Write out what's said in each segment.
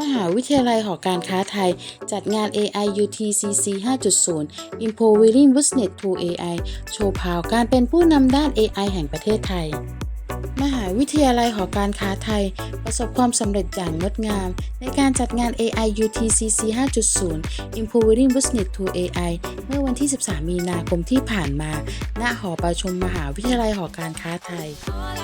มหาวิทยาลัยหอการค้าไทย จัดงาน AI UTCC 5.0 Empowering Business to AI โชว์พาวการเป็นผู้นำด้าน AI แห่งประเทศไทย มหาวิทยาลัยหอการค้าไทยประสบความสำเร็จอย่างงดงาม ในการจัดงาน AI UTCC 5.0 Empowering Business to AI เมื่อวันที่ 13 มีนาคมที่ผ่านมา ณ หอประชุมมหาวิทยาลัยหอการค้าไทย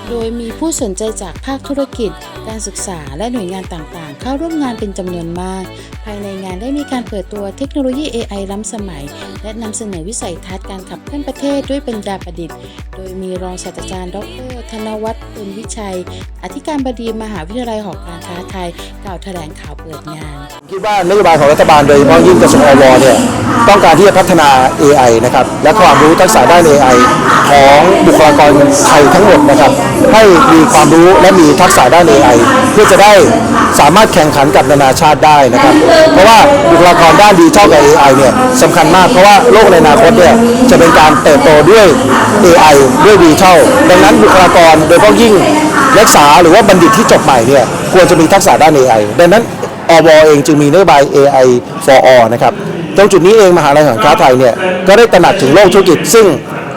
โดยมีผู้สนใจจากภาคธุรกิจ การศึกษาและหน่วยงานต่างๆ เข้าร่วมงานเป็นจำนวนมาก ภายในงานได้มีการเปิดตัวเทคโนโลยี AI ล้ำสมัย และนำเสนอวิสัยทัศน์การขับเคลื่อนประเทศด้วยปัญญาประดิษฐ์ โดยมีรองศาสตราจารย์ ดร ธนวัฒน์ปุณวิชัย อธิการบดีมหาวิทยาลัยหอการค้าไทยกล่าวแถลงข่าวเปิดงาน คิดว่านโยบายของรัฐบาลโดยเฉพาะยิ่งกระทรวงอวเนี่ยต้องการที่จะพัฒนา AI นะครับและความรู้ทักษะด้าน AI ของบุคลากรไทยทั้งหมดนะครับให้มีความรู้และมีทักษะด้าน AI เพื่อจะได้สามารถแข่งขันกับนานาชาติได้นะครับเพราะว่าบุคลากรด้านดิจิทัลกับ AI เนี่ยสำคัญมากเพราะว่าโลกในอนาคตเนี่ยจะเป็นการเติบโตด้วย AI ด้วยดิจิทัลดังนั้นบุคลากรโดยเฉพาะยิ่ง นักศึกษาหรือว่าบัณฑิตที่จบใหม่เนี่ยควรจะมีทักษะด้าน AI ดังนั้นอวเองจึงมีนโยบาย AI for all นะครับตรงจุดนี้เองมหาลัยหอการค้าไทยเนี่ยก็ได้ตระหนักถึงโลกธุรกิจ ซึ่ง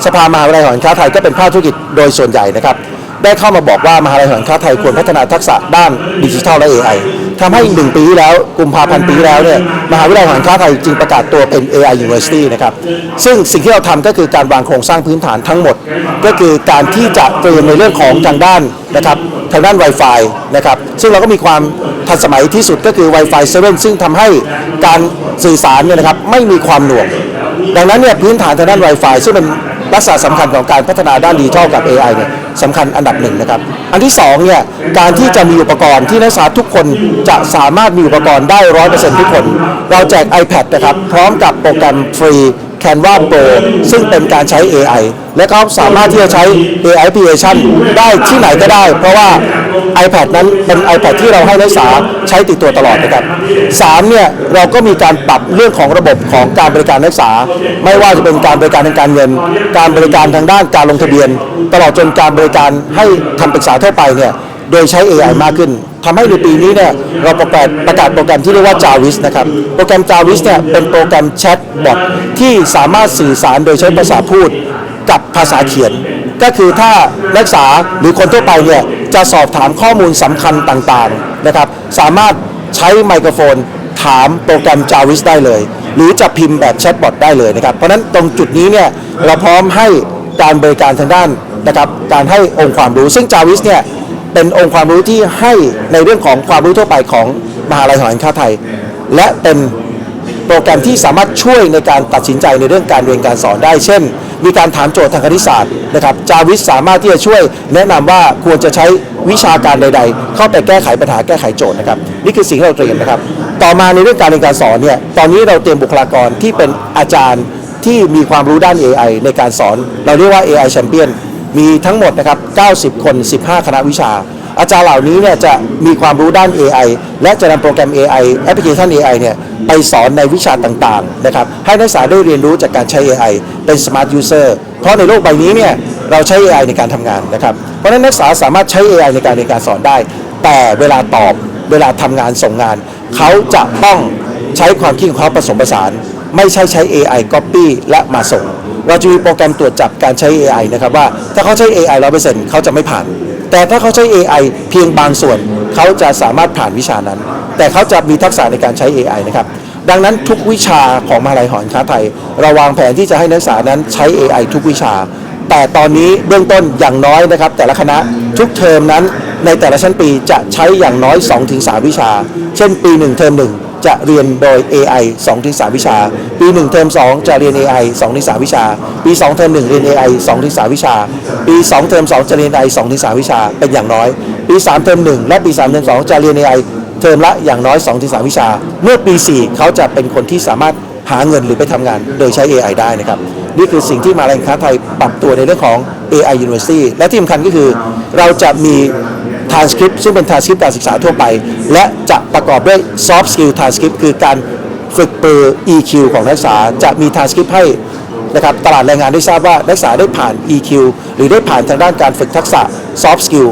สภามหาลัยหอการค้าไทยก็เป็นภาคธุรกิจโดยส่วนใหญ่นะครับได้เข้ามาบอกว่ามหาวิทยาลัยหอการค้าไทยควรพัฒนาทักษะด้านดิจิทัลและ AI ทำให้อีกหนึ่งปีแล้วกุมภาพันธ์ปีแล้วเนี่ยมหาวิทยาลัยหอการค้าไทยจึงประกาศตัวเป็น AI University นะครับซึ่งสิ่งที่เราทำก็คือการวางโครงสร้างพื้นฐานทั้งหมด ก็คือการที่จะเตรียมในเรื่องของทางด้านนะครับทางด้าน Wi-Fi นะครับซึ่งเราก็มีความทันสมัยที่สุดก็คือ Wi-Fi 7 ซึ่งทำให้การสื่อสารเนี่ยนะครับไม่มีความหน่วง ดังนั้นเนี่ยพื้นฐานทางด้าน Wi-Fi ซึ่งเป็นลักษณะสำคัญของการพัฒนาด้านดิจิทัลกับ AI เนี่ยสำคัญอันดับหนึ่งนะครับ อันที่สองเนี่ยการที่จะมีอุปกรณ์ที่นักศึกษาทุกคนจะสามารถมีอุปกรณ์ได้ร้อยเปอร์เซ็นต์ทุกคน เราแจก iPad นะครับพร้อมกับโปรแกรมฟรี Canva Pro ซึ่งเป็นการใช้ AI และเขาสามารถที่จะใช้ AI application ได้ที่ไหนก็ได้ เพราะว่า iPad นั้นเป็น iPad ที่เราให้นักศึกษาใช้ติดตัวตลอดนะครับสามเนี่ยเราก็มีการปรับเรื่องของระบบของการบริการนักศึกษา ไม่ว่าจะเป็นการบริการทางการเงิน การบริการทางด้านการลงทะเบียน ตลอดจนการบริการให้คำปรึกษาทั่วไปเนี่ย โดยใช้ AI มากขึ้นทำให้ในปีนี้เนี่ยเราประกาศประกาศโปรแกรมที่เรียกว่า Jarvis นะครับโปรแกรม Jarvis เนี่ยเป็นโปรแกรมแชทบอทที่สามารถสื่อสารโดยใช้ภาษาพูดกับภาษาเขียน ก็คือถ้านักศึกษาหรือคนทั่วไปเนี่ยจะสอบถามข้อมูลสำคัญต่างๆนะครับสามารถใช้ไมโครโฟนถามโปรแกรม Jarvis ได้เลย หรือจะพิมพ์แบบแชทบอทได้เลยนะครับเพราะนั้นตรงจุดนี้เนี่ยเราพร้อมให้การบริการทางด้านนะครับการให้องค์ความรู้ซึ่ง Jarvis เนี่ย เป็นองค์ความรู้ที่ให้ในเรื่องของความรู้ทั่วไปของมหาลัยหอการค้าไทย และเป็นโปรแกรมที่สามารถช่วยในการตัดสินใจในเรื่องการเรียนการสอนได้ เช่น มีการถามโจทย์ทางคณิตศาสตร์นะครับ จาวิสสามารถที่จะช่วยแนะนำว่าควรจะใช้วิชาการใด ๆ เข้าไปแก้ไขปัญหาแก้ไขโจทย์นะครับ นี่คือสิ่งที่เราเตรียมนะครับ ต่อมาในเรื่องการเรียนการสอนเนี่ย ตอนนี้เราเตรียมบุคลากรที่เป็นอาจารย์ที่มีความรู้ด้าน AI ในการสอน เราเรียกว่า AI Champion มีทั้งหมดนะครับ 90 คน 15 คณะวิชา อาจารย์เหล่านี้เนี่ยจะมีความรู้ด้าน AI และจะนำโปรแกรม AI แอปพลิเคชัน AI เนี่ยไปสอนในวิชาต่างๆนะครับให้นักศึกษาได้เรียนรู้จากการใช้ AI เป็น Smart User เพราะในโลกใบนี้เนี่ยเราใช้ AI ในการทำงานนะครับ เพราะฉะนั้นนักศึกษาสามารถใช้ AI ในการเรียนการสอนได้ แต่เวลาตอบเวลาทำงานส่งงาน เขาจะต้องใช้ความคิดของเขาผสมผสาน ไม่ใช่ใช้ AI copy และมาส่ง เราจะมีโปรแกรมตรวจจับการใช้ AI นะครับว่าถ้าเขาใช้ AI 100%เขาจะไม่ผ่าน แต่ถ้าเขาใช้ AI เพียงบางส่วน เขาจะสามารถผ่านวิชานั้น แต่เขาจะมีทักษะในการใช้ AI นะครับดังนั้นทุกวิชาของมหาลัยหอการค้าไทย เราวางแผนที่จะให้นักศึกษานั้นใช้ AI ทุกวิชา แต่ตอนนี้เบื้องต้นอย่างน้อยนะครับ แต่ละคณะทุกเทอมนั้นในแต่ละชั้นปีจะใช้อย่างน้อย 2-3 วิชา เช่นปี 1 เทอม1 จะเรียนโดย AI 2-3 วิชา ปี 1 เทอม 2 จะเรียน AI 2-3 วิชา ปี 2 เทอม 1 เรียน AI 2-3 วิชา ปี 2 เทอม 2 จะเรียน AI 2-3 วิชา เป็นอย่างน้อย ปี 3 เทอม 1 และปี 3 เทอม 2 จะเรียน AI เทอมละอย่างน้อย 2-3 วิชา เมื่อปี 4 เขาจะเป็นคนที่สามารถหาเงินหรือไปทำงานโดยใช้ AI ได้นะครับ นี่คือสิ่งที่มาลัยการค้าไทยปรับตัวในเรื่องของ AI University และที่สำคัญก็คือเราจะมี transcript ซึ่งเป็น transcript การศึกษาทั่วไป และจะประกอบด้วย soft skill transcript คือการฝึกปรือ EQ ของนักศึกษาจะมี transcript ให้นะครับตลาดแรงงานได้ทราบว่านักศึกษาได้ผ่าน EQ หรือได้ผ่านทางด้านการฝึกทักษะ soft skill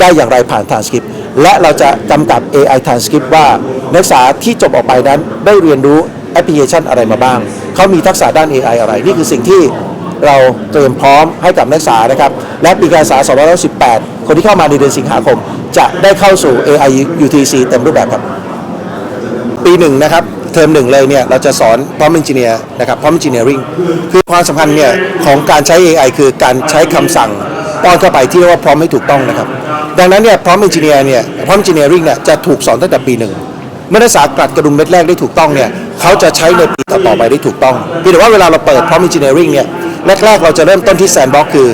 ได้อย่างไรผ่าน transcript และเราจะกำกับ AI transcript ว่านักศึกษาที่จบออกไปนั้นได้เรียนรู้แอปพลิเคชันอะไรมาบ้าง เขามีทักษะด้าน AI อะไร นี่คือสิ่งที่เราเตรียมพร้อมให้กับนักศึกษานะครับ และปีการศึกษา2518 คนที่เข้ามาในเดือนสิงหาคม จะได้เข้าสู่ AI UTC เต็มรูปแบบครับ ปีหนึ่งนะครับเทอมหนึ่งเลยเนี่ยเราจะสอนพร้อม Engineer นะครับพร้อม Engineering คือความสำคัญเนี่ยของการใช้ AI คือการใช้คำสั่งป้อนเข้าไปที่เรียกว่าพร้อมให้ถูกต้องนะครับ ดังนั้นเนี่ยพร้อม Engineer เนี่ยพร้อม Engineering เนี่ยจะถูกสอนตั้งแต่ปีหนึ่งเมื่อนักศึกษากลัดกระดุมเม็ดแรกได้ถูกต้องเนี่ยเขาจะใช้ในปีต่อไปได้ถูกต้องเพียงแต่ว่าเวลาเราเปิดพร้อม Engineering เนี่ยแรกๆเราจะเริ่มต้นที่ Sandbox คือ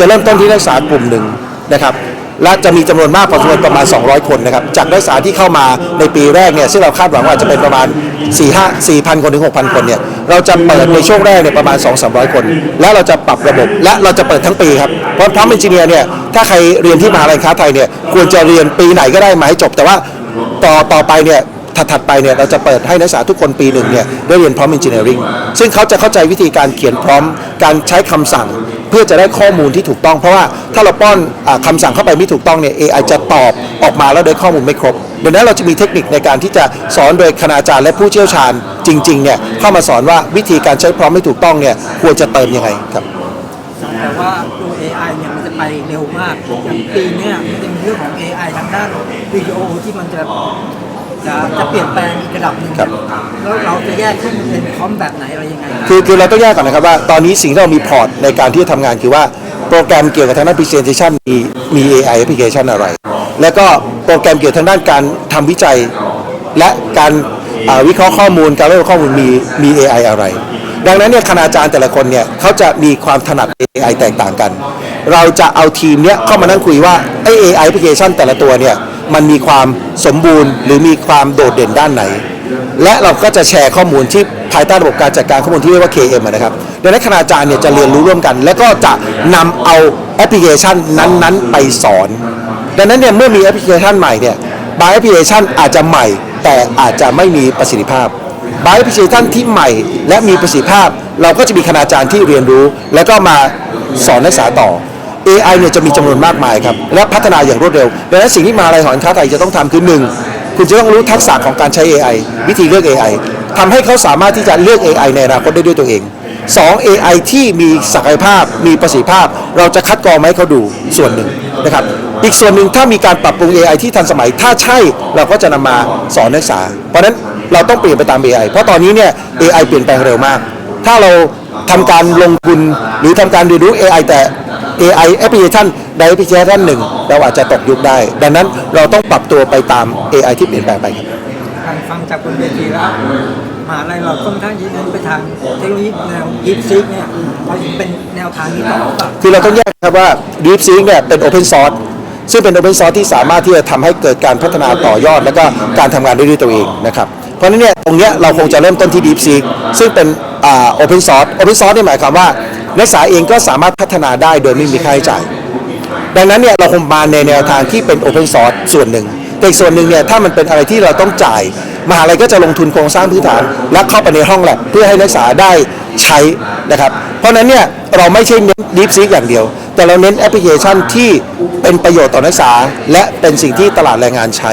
จะเริ่มต้นที่นักศึกษากลุ่มหนึ่ง นะครับและจะมีจำนวนมากพอสมควรประมาณ 200 คนนะครับจากนักศึกษาที่เข้ามาในปีแรกเนี่ยซึ่งเราคาดหวังว่าจะเป็นประมาณ 4 5 4,000คนถึง 6,000 คนเนี่ยเราจะเปิดในช่วงแรกเนี่ยประมาณ 2-300 คน แล้วเราจะปรับระบบและเราจะเปิดทั้งปีครับเพราะพร้อมเอนจิเนียร์เนี่ยถ้าใครเรียนที่มหาลัยค้าไทยเนี่ยควรจะเรียนปีไหนก็ได้มาให้จบแต่ว่าต่อต่อไปเนี่ย ถัดไปเนี่ยเราจะเปิดให้นักศึกษาทุกคนปีหนึ่งเนี่ยได้เรียนพร้อม Engineering ซึ่งเขาจะเข้าใจวิธีการเขียนพร้อมการใช้คำสั่งเพื่อจะได้ข้อมูลที่ถูกต้อง เพราะว่าถ้าเราป้อนอาคำสั่งเข้าไปไม่ถูกต้องเนี่ย AI จะตอบออกมาแล้วได้ข้อมูลไม่ครบดังนั้นเราจะมีเทคนิคในการที่จะสอนโดยคณาจารย์และผู้เชี่ยวชาญจริงๆเนี่ยเข้ามาสอนว่าวิธีการใช้พร้อมไม่ถูกต้องเนี่ยควรจะเติมยังไงครับแต่ว่าตัว AI เนี่ยมันจะไปเร็วมากอย่างปีนี้ยมันจะมีเรื่องของ AI ทางด้านวิดีโอที่มันจะ จะจะเปลี่ยนแปลงอีกระดับหนึ่งครับ แล้วเราจะแยกขึ้นเป็นพร้อมแบบไหนอะไรยังไงคือคือเราต้องแยกก่อนนะครับว่าตอนนี้สิ่งที่เรามีพอร์ตในการที่จะทำงานคือว่าโปรแกรมเกี่ยวกับทางด้าน presentation มีมี AI application อะไร แล้วก็โปรแกรมเกี่ยวกับทางด้านการทำวิจัย และการอ่าวิเคราะห์ข้อมูลการรวบรวมข้อมูลมีมี AI อะไร ดังนั้นเนี่ยคณาจารย์แต่ละคนเนี่ยเขาจะมีความถนัด AI แตกต่างกัน เราจะเอาทีมเนี้ยเข้ามานั่งคุยว่าไอ้ AI application แต่ละตัวเนี่ย มันมีความสมบูรณ์ หรือมีความโดดเด่นด้านไหน และเราก็จะแชร์ข้อมูลที่ภายใต้ระบบการจัดการข้อมูลที่เรียกว่า KM นะครับดังนั้นคณาจารย์เนี่ยจะเรียนรู้ร่วมกัน แล้วก็จะนำเอาแอปพลิเคชันนั้นๆ ไปสอน ดังนั้นเนี่ยเมื่อมีแอปพลิเคชันใหม่เนี่ยบางแอปพลิเคชันอาจจะใหม่ แต่อาจจะไม่มีประสิทธิภาพบางแอปพลิเคชันที่ใหม่ และมีประสิทธิภาพ เราก็จะมีคณาจารย์ที่เรียนรู้ แล้วก็มาสอนนักศึกษาต่อ AI เนี่ยจะมีจำนวนมากมายครับ และพัฒนาอย่างรวดเร็ว ดังนั้นสิ่งที่มหาลัยหอการค้าไทยจะต้องทำคือหนึ่งคุณจะต้องรู้ทักษะของการใช้ AI วิธีเลือก AI ทำให้เขาสามารถที่จะเลือก AI ในอนาคตได้ด้วยตัวเอง 2 AI ที่มีศักยภาพมีประสิทธิภาพ เราจะคัดกรองมาให้เขาดูส่วนหนึ่งนะครับอีกส่วนหนึ่งถ้ามีการปรับปรุง AI ที่ทันสมัยถ้าใช่เราก็จะนำมาสอนนักศึกษา เพราะฉะนั้นเราต้องเปลี่ยนไปตาม AI เพราะตอนนี้เนี่ย AI เปลี่ยนแปลงเร็วมาก ถ้าเราทำการลงทุนหรือทำการเรียนรู้ AI แต่ AI application ใด application หนึ่ง เราอาจจะตกยุคได้ ดังนั้นเราต้องปรับตัวไปตาม AI ที่เปลี่ยนแปลงไปครับการฟังจากบนเวทีแล้วมหาลัยเราค่อนข้างยืนยันไปทางเทคโนโลยีแนวยิปซิกเนี่ยเรายังเป็นแนวทางนี้ต่อหรือเปล่าคือเราต้องแยกครับว่า DeepSeek เนี่ยเป็น Open Source ซึ่งเป็น Open Source ที่สามารถที่จะทำให้เกิดการพัฒนาต่อยอด แล้วก็การทำงานได้ด้วยตัวเองนะครับเพราะฉะนั้นเนี่ยตรงเนี้ยเราคงจะเริ่มต้นที่ DeepSeek ซึ่งเป็นอ่า Open Source Open Source นี่หมายความว่า นักศึกษาเองก็สามารถพัฒนาได้โดยไม่มีค่าใช้จ่าย ดังนั้นเนี่ยเราคงมาในแนวทางที่เป็น Open Source ส่วนหนึ่ง แต่อีกส่วนหนึ่งเนี่ยถ้ามันเป็นอะไรที่เราต้องจ่าย มหาลัยก็จะลงทุนโครงสร้างพื้นฐาน และเข้าไปในห้องแลบเพื่อให้นักศึกษาได้ใช้นะครับ เพราะนั้นเนี่ยเราไม่ใช่เน้น Deep Seek อย่างเดียว แต่เราเน้นแอปพลิเคชันที่เป็นประโยชน์ต่อนักศึกษา และเป็นสิ่งที่ตลาดแรงงานใช้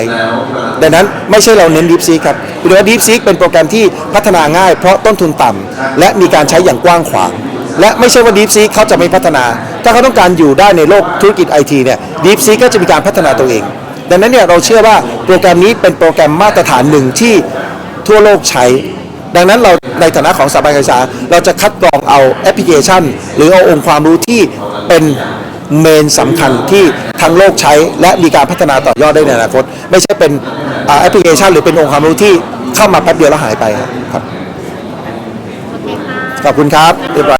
ดังนั้นไม่ใช่เราเน้น Deep Seek ครับคือว่า Deep Seek เป็นโปรแกรมที่พัฒนาง่ายเพราะต้นทุนต่ำและมีการใช้อย่างกว้างขวาง และไม่ใช่ว่า DeepSeek เขาจะไม่พัฒนา ถ้าเขาต้องการอยู่ได้ในโลกธุรกิจไอทีเนี่ย DeepSeek ก็จะมีการพัฒนาตัวเอง ดังนั้นเนี่ยเราเชื่อว่าโปรแกรมนี้เป็นโปรแกรมมาตรฐานหนึ่งที่ทั่วโลกใช้ ดังนั้นเราในฐานะของสถาบันการศึกษา เราจะคัดกรองเอาแอปพลิเคชัน หรือเอาองค์ความรู้ที่เป็นเมนสำคัญที่ทั้งโลกใช้และมีการพัฒนาต่อยอดได้ในอนาคต ไม่ใช่เป็นอ่าแอปพลิเคชัน หรือเป็นองค์ความรู้ที่เข้ามาแป๊บเดียวแล้วหายไปครับขอบคุณครับเรียบร้อย